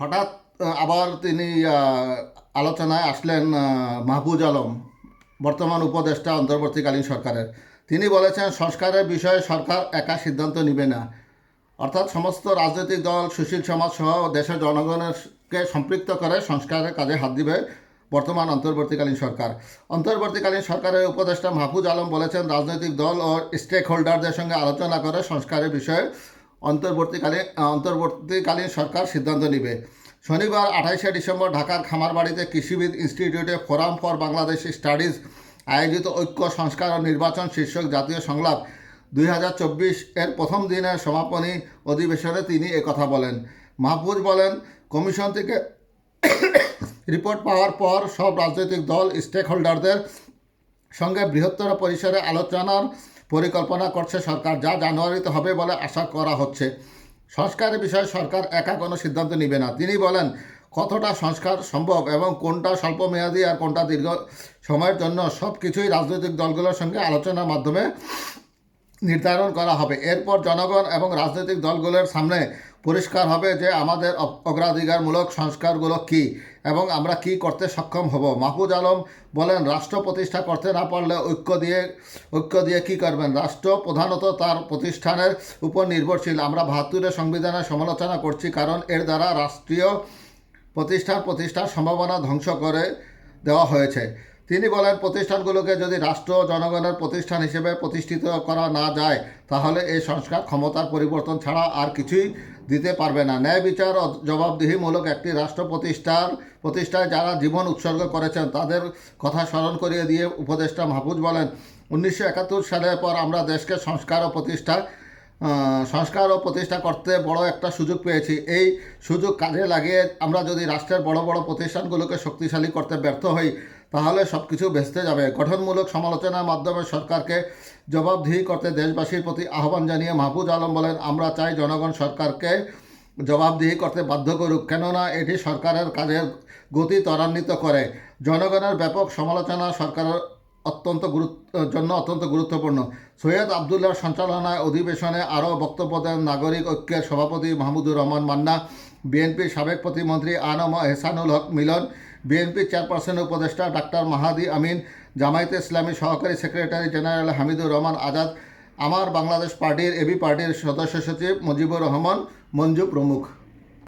হঠাৎ আবার তিনি আলোচনায় আসলেন মাহবুজ আলম, বর্তমান উপদেষ্টা অন্তর্বর্তীকালীন সরকারের। তিনি বলেছেন, সংস্কারের বিষয়ে সরকার একা সিদ্ধান্ত নেবে না। অর্থাৎ সমস্ত রাজনৈতিক দল, সুশীল সমাজ সহ দেশের জনগণকে সম্পৃক্ত করে সংস্কারের কাজে হাত দিবে বর্তমান অন্তর্বর্তীকালীন সরকার। অন্তর্বর্তীকালীন সরকারের উপদেষ্টা মাহফুজ আলম বলেছেন, রাজনৈতিক দল ও স্টেক হোল্ডারদের সঙ্গে আলোচনা করে সংস্কারের বিষয়ে অন্তর্বর্তীকালীন অন্তর্বর্তীকালীন সরকার সিদ্ধান্ত নেবে। শনিবার আঠাইশে ডিসেম্বর ঢাকার খামারবাড়িতে কৃষিবিদ ইনস্টিটিউটে ফোরাম ফর বাংলাদেশ স্টাডিজ আয়োজিত ঐক্য, সংস্কার ও নির্বাচন শীর্ষক জাতীয় সংলাপ দুই হাজার চব্বিশ এর প্রথম দিনের সমাপনী অধিবেশনে তিনি একথা বলেন। মাহফুজ বলেন, কমিশন থেকে রিপোর্ট পাওয়ার পর সব রাজনৈতিক দল স্টেক হোল্ডারদের সঙ্গে বৃহত্তর পরিসরে আলোচনার পরিকল্পনা করছে সরকার, যা জানুয়ারিতে হবে বলে আশা করা হচ্ছে। সংস্কারের বিষয়ে সরকার একা কোনো সিদ্ধান্ত নেবে না। তিনি বলেন, কতটা সংস্কার সম্ভব এবং কোনটা স্বল্প মেয়াদী আর কোনটা দীর্ঘ সময়ের জন্য সব কিছুই রাজনৈতিক দলগুলোর সঙ্গে আলোচনার মাধ্যমে নির্ধারণ করা হবে। এরপর জনগণ এবং রাজনৈতিক দলগুলোর সামনে পরিষ্কার হবে যে আমাদের অগ্রাধিকারমূলক সংস্কারগুলো কি এবং আমরা কি করতে সক্ষম হব। মাহফুজ আলম বলেন, রাষ্ট্র প্রতিষ্ঠা করতে না পারলে ঐক্য দিয়ে ঐক্য দিয়ে কি করবেন? রাষ্ট্র প্রধানত তার প্রতিষ্ঠানের উপর নির্ভরশীল। আমরা বাহাত্তরের সংবিধানের সমালোচনা করছি কারণ এর দ্বারা রাষ্ট্রীয় প্রতিষ্ঠান প্রতিষ্ঠার সম্ভাবনা ধ্বংস করে দেওয়া হয়েছে। তিনি বলেন, প্রতিষ্ঠানগুলোকে যদি রাষ্ট্র, জনগণের প্রতিষ্ঠান হিসেবে প্রতিষ্ঠিত করা না যায়, তাহলে এই সংস্কার ক্ষমতার পরিবর্তন ছাড়া আর কিছুই দিতে পারবে না। ন্যায় বিচার ও জবাবদিহিমূলক একটি রাষ্ট্র প্রতিষ্ঠার, প্রতিষ্ঠায় যারা জীবন উৎসর্গ করেছেন, তাদের কথা স্মরণ করিয়ে দিয়ে উপদেষ্টা মাহফুজ বলেন, উনিশশো একাত্তর সালের পর আমরা দেশকে সংস্কার ও প্রতিষ্ঠা সংস্কার ও প্রতিষ্ঠা করতে বড় একটা সুযোগ পেয়েছি। এই সুযোগ কাজে লাগিয়ে আমরা যদি রাষ্ট্রের বড় বড় প্রতিষ্ঠানগুলোকে শক্তিশালী করতে ব্যর্থ হই, তাহলে সব কিছু ভেস্তে যাবে। গঠনমূলক সমালোচনার মাধ্যমে সরকারকে জবাবদিহি করতে দেশবাসীর প্রতি আহ্বান জানিয়ে মাহফুজ আলম বলেন, আমরা চাই জনগণ সরকারকে জবাবদিহি করতে বাধ্য করুক, কেননা এটি সরকারের কাজের গতি ত্বরান্বিত করে। জনগণের ব্যাপক সমালোচনা সরকারের অত্যন্ত গুরুত্ব জন্য অত্যন্ত গুরুত্বপূর্ণ। সৈয়দ আবদুল্লাহর সঞ্চালনায় অধিবেশনে আরও বক্তব্য দেন নাগরিক ঐক্যের সভাপতি মাহমুদুর রহমান মান্না, বিএনপির সাবেক প্রতিমন্ত্রী আনম এহসানুল হক মিলন বিএনপি চেয়ারপারসনের উপদেষ্টা ডাক্তার মাহাদি আমিন, জামায়াতে ইসলামী সহকারী সেক্রেটারি জেনারেল হামিদুর রহমান আজাদ, আমার বাংলাদেশ পার্টির এবি পার্টির সদস্য সচিব মুজিবুর রহমান, মঞ্জু প্রমুখ।